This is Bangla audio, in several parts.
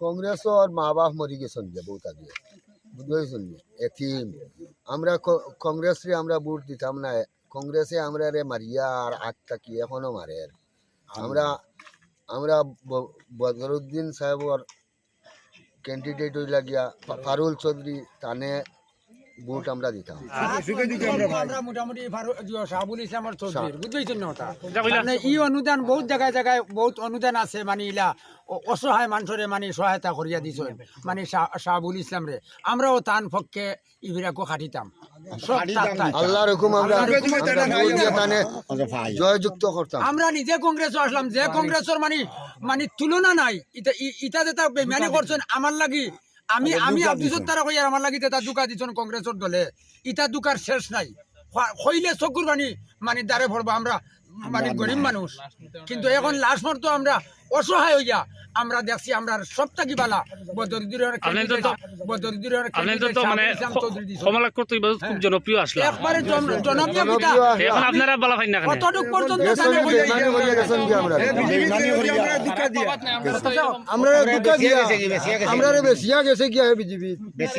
কংগ্রেসর মা বাপ মরি গেছেন যে বহুত আগে বুঝেছেন এথিম আমরা ক- কংগ্রেসরে আমরা ভোট দিতাম না কংগ্রেসে আমরা রে মারিয়া আর আগ থাকি এখনও মারে আমরা আমরা ব- বদরুদ্দিন সাহেবর ক্যান্ডিডেট হইলা লাগিয়া ফা- ফারুল চৌধুরী তানে ভোট আমরা দিতাম। আমরা মোটামুটি শাহাবুল ইসলামর চৌধুরীর বুঝতেছেন না ওটা মানে ই অনুদান বহুত জায়গায় জায়গায় বহুত অনুদান আছে মানে ইলা অসহায় মানুষরে মানে সহায়তা করিয়া দিছ মানে শাহাবুল ইসলাম রে। আমরাও তান পক্ষে ইবিরাকো খাটিতাম। আল্লাহর হুকুম আমরা আমরা জয়যুক্ত করতাম। নিজে কংগ্রেসও আসলাম যে কংগ্রেসের মানে মানে তুলনা নাই ইটা ইটা যেটা বেমানি করছেন আমার লাগি আমি আমি আব্দুল সত্তার কই আর আমার লাগি তা দুকা দিছন কংগ্রেসের দলে। ইটা দুকার শেষ নাই। হইলে কইলে চকুর বানি মানে দাঁড়ে পড়ব আমরা। মানে গরিব মানুষ। কিন্তু এখন লাস্ট তো আমরা অসহায় হইয়া আমরা দেখছি আমরা বালা তো মানে খুব জনপ্রিয় একবারে জনপ্রিয় জনপ্রিয়। এখন আপনারা বলা পাই না কতটুক পর্যন্ত কি? গেছেন কি আমরা? আমরা দুটা দিয়া। আমরা রে বেশিয়া গেছে কি হে বিজেপি?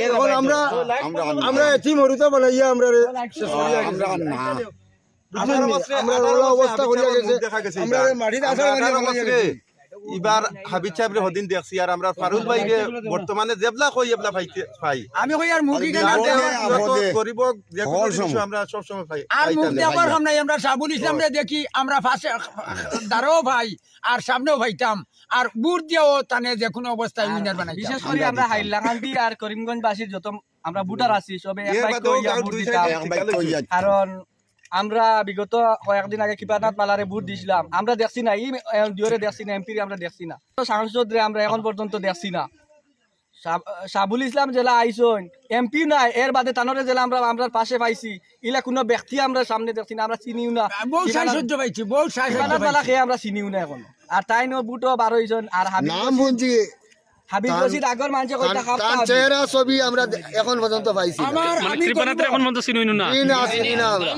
এখন আমরা আমরা এটি মরুতে বানাইয়া আমরা রে নি? রে হাবিব সাহেবের হদিন দেখছি আর আমরা ফারুক ভাইকে বর্তমানে জেবলা কই এবলা পাইতে পাই আমি কই আর মুখি কেন যে কোনো আমরা সব সময়। পাই আর মুখ সামনে আমরা সাবুল ইসলামরে দেখি আমরা পাশে ভাই আর সামনেও ভাইতাম। আর বুট দিয়েও টানে যে কোনো অবস্থায় উইনার বানাই বিশেষ করে আমরা হাইলাকান্দি আর করিমগঞ্জবাসীর যত আমরা ভোটার আছি সবে এক বাইক কইয়া দিতাম। কারণ আমরা বিগত কয়েকদিন আগে কৃপানাথ মালারে ভোট দিছিলাম। আমরা দেখছি না এই দিওরে দেখছি না এমপি আমরা দেখছি না। তো সাংসদরে আমরা এখন পর্যন্ত দেখছি না। সাবুল ইসলাম জেলা আইসন এমপি নাই এর বাদে তানরে জেলা আমরা আমরা পাশে পাইছি। ইলা কোনো ব্যক্তি আমরা সামনে দেখছি না আমরা চিনিও না। বহু সাহায্য পাইছি বহু সাহায্য মালা খেয়ে আমরা চিনিও না এখন। আর তাই নো বুটো বারো হইজন আর হাবিব নাম হাবিব রশিদ আগর মানুষে কইতা খাপ তার চেহারা ছবি আমরা এখন পর্যন্ত পাইছি আমার আমি কৃপানাথের এখন মতো চিনুই না। চিনি না, চিনি না আমরা।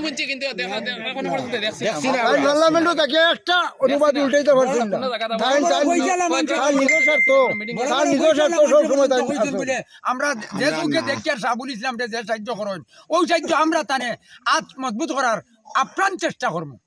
পার্লামেন্টও তাকে একটা অনুবাদ উল্টাইতে পারছেন না। তাই তাই তার নিজের স্বার্থ। তার নিজের স্বার্থ সব সময় তাই কইছেন আছে। বলে আমরা যে আর সাবুল ইসলাম যে সাহায্য করেন ওই সাহায্য আমরা তানে আজ মজবুত করার আপ্রাণ চেষ্টা করব।